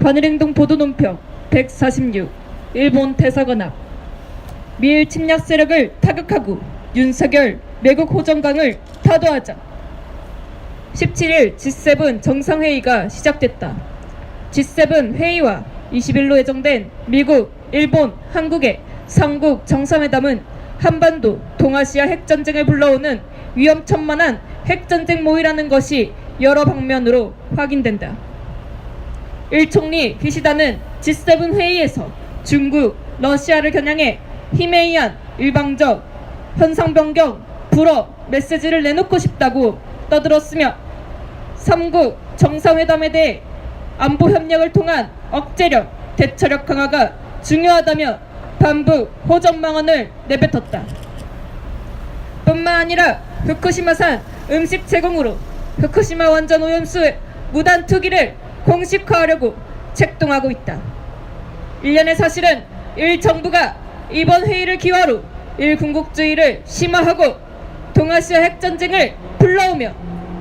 반일행동 보도 논평 146 일본 대사관 앞 미일 침략 세력을 타격하고 윤석열 매국 호전강을 타도하자 17일 G7 정상회의가 시작됐다. G7 회의와 20일로 예정된 미국, 일본, 한국의 삼국 정상회담은 한반도, 동아시아 핵전쟁을 불러오는 위험천만한 핵전쟁 모의라는 것이 여러 방면으로 확인된다. 일 총리 기시다는 G7 회의에서 중국, 러시아를 겨냥해 힘에 의한 일방적 현상 변경, 불어 메시지를 내놓고 싶다고 떠들었으며 삼국 정상회담에 대해 안보 협력을 통한 억제력, 대처력 강화가 중요하다며 반북 호전 망언을 내뱉었다. 뿐만 아니라 후쿠시마산 음식 제공으로 후쿠시마 원전 오염수 무단 투기를 공식화하려고 책동하고 있다. 일련의 사실은 일 정부가 이번 회의를 기화로 일 군국주의를 심화하고 동아시아 핵전쟁을 불러오며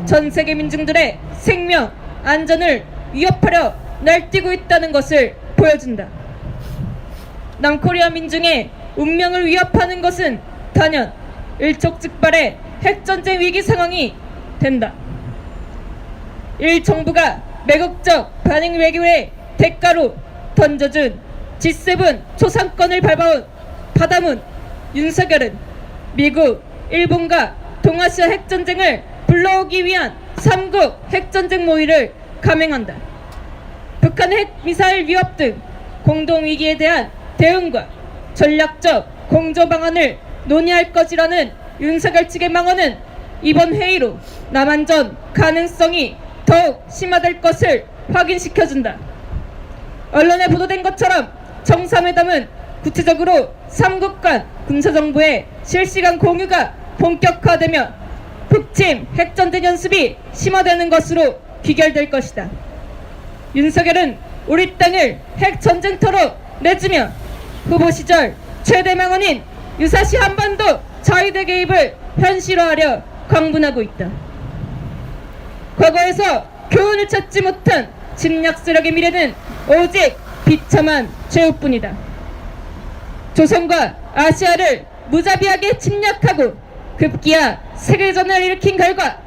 전 세계 민중들의 생명, 안전을 위협하려 날뛰고 있다는 것을 보여준다. 남코리아 민중의 운명을 위협하는 것은 단연 일촉즉발의 핵전쟁 위기 상황이 된다. 일 정부가 매국적 반응 외교의 대가로 던져준 G7 초상권을 밟아온 바다문 윤석열은 미국, 일본과 동아시아 핵전쟁을 불러오기 위한 삼국 핵전쟁 모의를 감행한다. 북한 핵 미사일 위협 등 공동 위기에 대한 대응과 전략적 공조 방안을 논의할 것이라는 윤석열 측의 망언은 이번 회의로 남한전 가능성이 더욱 심화될 것을 확인시켜준다. 언론에 보도된 것처럼 정상회담은 구체적으로 삼국 간 군사정보의 실시간 공유가 본격화되며 북침 핵전쟁 연습이 심화되는 것으로 귀결될 것이다. 윤석열은 우리 땅을 핵전쟁터로 내주며 후보 시절 최대 망언인 유사시 한반도 자위대 개입을 현실화하려 광분하고 있다. 과거에서 교훈을 찾지 못한 침략 세력의 미래는 오직 비참한 최후뿐이다. 조선과 아시아를 무자비하게 침략하고 급기야 세계전을 일으킨 결과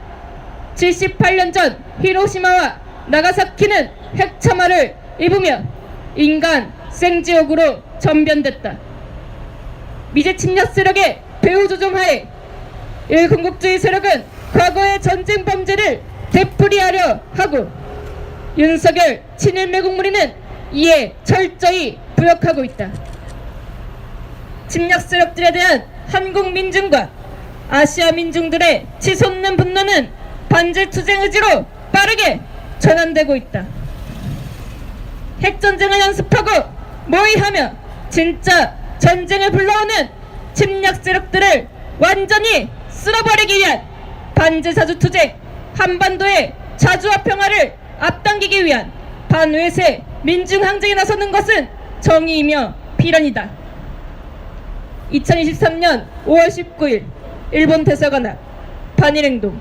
78년 전 히로시마와 나가사키는 핵참화를 입으며 인간 생지옥으로 전변됐다. 미제 침략 세력의 배후 조종하에 일군국주의 세력은 과거의 전쟁 범죄를 되풀이하려 하고 윤석열 친일 매국 무리는 이에 철저히 부역하고 있다. 침략 세력들에 대한 한국 민중과 아시아 민중들의 치솟는 분노는 반제 투쟁 의지로 빠르게 전환되고 있다. 핵전쟁을 연습하고 모의하며 진짜 전쟁을 불러오는 침략 세력들을 완전히 쓸어버리기 위한 반제사주 투쟁 한반도의 자주와 평화를 앞당기기 위한 반외세 민중항쟁에 나서는 것은 정의이며 필연이다. 2023년 5월 19일 일본 대사관 앞 반일행동